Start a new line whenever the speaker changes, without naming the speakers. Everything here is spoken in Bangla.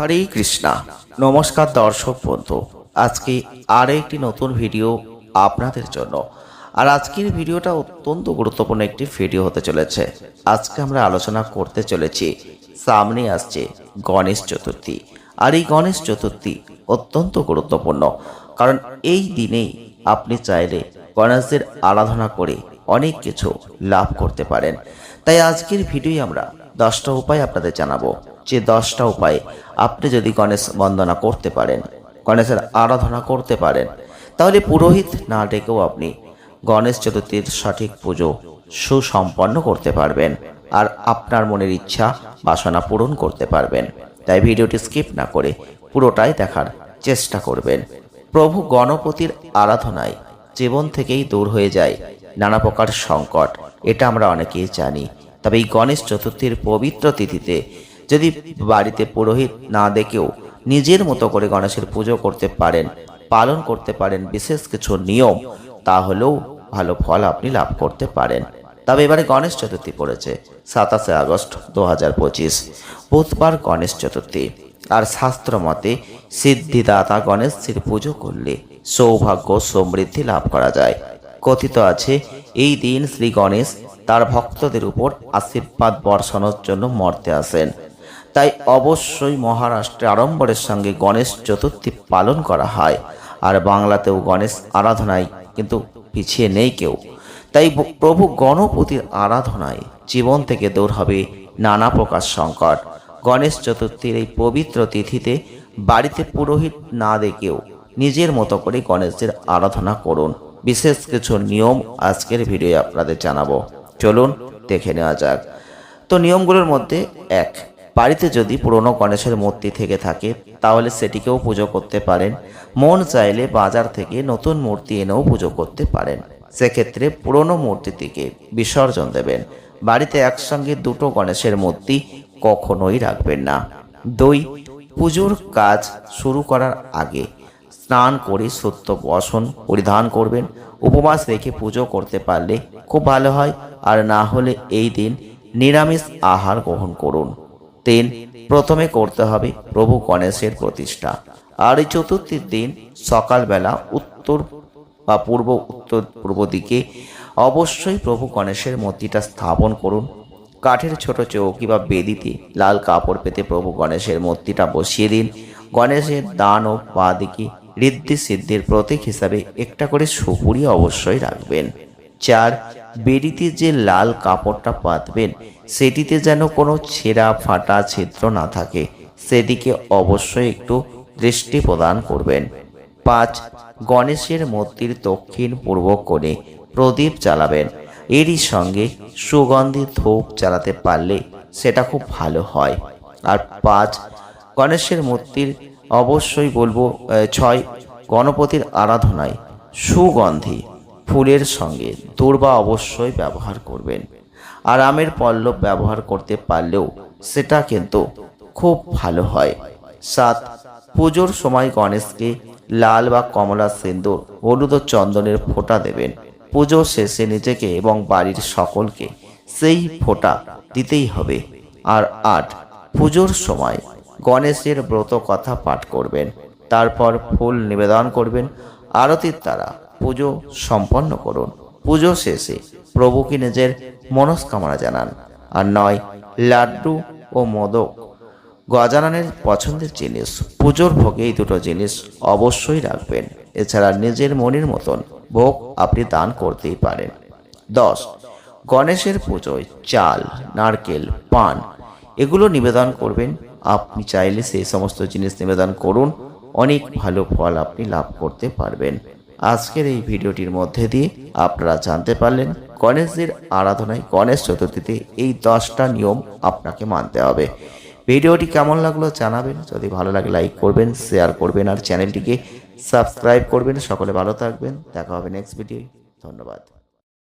হরে কৃষ্ণা। নমস্কার দর্শক বন্ধু, আজকে আর একটি নতুন ভিডিও আপনাদের জন্য। আর আজকের ভিডিওটা অত্যন্ত গুরুত্বপূর্ণ একটি ভিডিও হতে চলেছে। আজকে আমরা আলোচনা করতে চলেছি, সামনে আসছে গণেশ চতুর্থী। আর এই গণেশ চতুর্থী অত্যন্ত গুরুত্বপূর্ণ। কারণ এই দিনেই আপনি চাইলে গণেশদের আরাধনা করে অনেক কিছু লাভ করতে পারেন। তাই আজকের ভিডিওই আমরা দশটা উপায় আপনাদের জানাব। যে দশটা উপায় আপনি যদি গণেশ বন্দনা করতে পারেন, গণেশের আরাধনা করতে পারেন, তাহলে পুরোহিত না ডেকেও আপনি গণেশ চতুর্থীর সঠিক পুজো সুসম্পন্ন করতে পারবেন আর আপনার মনের ইচ্ছা বাসনা পূরণ করতে পারবেন। তাই ভিডিওটি স্কিপ না করে পুরোটাই দেখার চেষ্টা করবেন। প্রভু গণপতির আরাধনায় জীবন থেকেই দূর হয়ে যায় নানা প্রকার সংকট, এটা আমরা অনেকেই জানি। তবে এই গণেশ চতুর্থীর পবিত্র তিথিতে যদি বাড়িতে পুরোহিত না দেখেও নিজের মতো করে গণেশের পুজো করতে পারেন, পালন করতে পারেন, বিশেষ কিছু নিয়ম, তাহলেও ভালো ফল আপনি লাভ করতে পারেন। তবে এবারে গণেশ চতুর্থী পড়েছে, সাতাশে আগস্ট দু হাজার পঁচিশ। বুধবার গণেশ চতুর্থী। আর শাস্ত্র মতে সিদ্ধিদাতা গণেশজির পুজো করলে সৌভাগ্য সমৃদ্ধি লাভ করা যায়। কথিত আছে, এই দিন শ্রী গণেশ তার ভক্তদের উপর আশীর্বাদ বর্ষানোর জন্য মর্তে আসেন। তাই অবশ্যই মহারাষ্ট্রে আড়ম্বরের সঙ্গে গণেশ চতুর্থী পালন করা হয়। আর বাংলাতেও গণেশ আরাধনায় কিন্তু পিছিয়ে নেই কেউ। তাই প্রভু গণপতির আরাধনায় জীবন থেকে দূর হবে নানা প্রকার সংকট। গণেশ চতুর্থীর এই পবিত্র তিথিতে বাড়িতে পুরোহিত না দেখেও নিজের মতো করে গণেশদের আরাধনা করুন। বিশেষ কিছু নিয়ম আজকের ভিডিও আপনাদের জানাব। চলুন দেখে নেওয়া যাক। তো নিয়মগুলোর মধ্যে এক বাড়িতে যদি পুরনো গণেশের মূর্তি থেকে থাকে, তাহলে সেটিকেও পুজো করতে পারেন। মন চাইলে বাজার থেকে নতুন মূর্তি এনেও পুজো করতে পারেন। সেক্ষেত্রে পুরনো মূর্তিটিকে বিসর্জন দেবেন। বাড়িতে একসঙ্গে দুটো গণেশের মূর্তি কখনোই রাখবেন না। দুই, পুজোর কাজ শুরু করার আগে স্নান করে সত্য বসন পরিধান করবেন। উপবাস রেখে পুজো করতে পারলে খুব ভালো হয়। আর না হলে এই দিন নিরামিষ আহার গ্রহণ করুন। তিন প্রথমে করতে হবে প্রভু গণেশের প্রতিষ্ঠা। আর এই চতুর্থীর দিন সকালবেলা উত্তর বা পূর্ব, উত্তর পূর্ব দিকে অবশ্যই প্রভু গণেশের মূর্তিটা স্থাপন করুন। কাঠের ছোট চৌকি বা বেদিতে লাল কাপড় পেতে প্রভু গণেশের মূর্তিটা বসিয়ে দিন। গণেশের দান ও পা দিকে ঋদ্ধি সিদ্ধির প্রতীক হিসাবে একটা করে সুপুরি অবশ্যই রাখবেন। চার বেদিতে যে লাল কাপড়টা পাতবেন, সেটিতে যেন কোনো ছেঁড়া ফাটা ছিদ্র না থাকে। সেদিকে অবশ্যই একটু দৃষ্টি প্রদান করবেন। পাঁচ, গণেশের মূর্তির দক্ষিণ পূর্ব কোণে প্রদীপ জ্বালাবেন। এরই সঙ্গে সুগন্ধি ধূপ জ্বালাতে পারলে সেটা খুব ভালো হয়। আর পাঁচ, গণেশের মূর্তির অবশ্যই বলব ছয়, গণপতির আরাধনায় সুগন্ধি ফুলের সঙ্গে দূর্বা অবশ্যই ব্যবহার করবেন। আর আমের পল্লব ব্যবহার করতে পারলেও সেটা কিন্তু খুব ভালো হয়। সাত, পুজোর সময় গণেশকে লাল বা কমলা সিন্দুর, হলুদ ও চন্দনের ফোঁটা দেবেন। পুজো শেষে নিজেকে এবং বাড়ির সকলকে সেই ফোঁটা দিতেই হবে। আর আট, পুজোর সময় গণেশের ব্রত কথা পাঠ করবেন। তারপর ফুল নিবেদন করবেন। আরতির দ্বারা পুজো সম্পন্ন করুন। পুজো শেষে প্রভুকে নিজের মনস্কামনা জানান। আর নয়, লাড্ডু ও মোদক। গজাননের পছন্দের জিনিস, পুজোর ভোগে এই দুটো জিনিস অবশ্যই রাখবেন। এছাড়া নিজের মনের মতন ভোগ আপনি দান করতেই পারেন। দশ, গণেশের পুজোয় চাল, নারকেল, পান, এগুলো নিবেদন করবেন। আপনি চাইলে সেই সমস্ত জিনিস নিবেদন করুন। অনেক ভালো ফল আপনি লাভ করতে পারবেন। আজকের এই ভিডিওটির মধ্যে দিয়ে আপনারা জানতে পারলেন গণেশজির আরাধনায় গণেশ চতুর্থীতে এই দশটা নিয়ম আপনাকে মানতে হবে। ভিডিওটি কেমন লাগল জানাবেন, যদি ভালো লাগে লাইক করবেন, শেয়ার করবেন, আর চ্যানেলটিকে সাবস্ক্রাইব করবেন। সকলে ভালো থাকবেন। দেখা হবে নেক্সট ভিডিও ধন্যবাদ।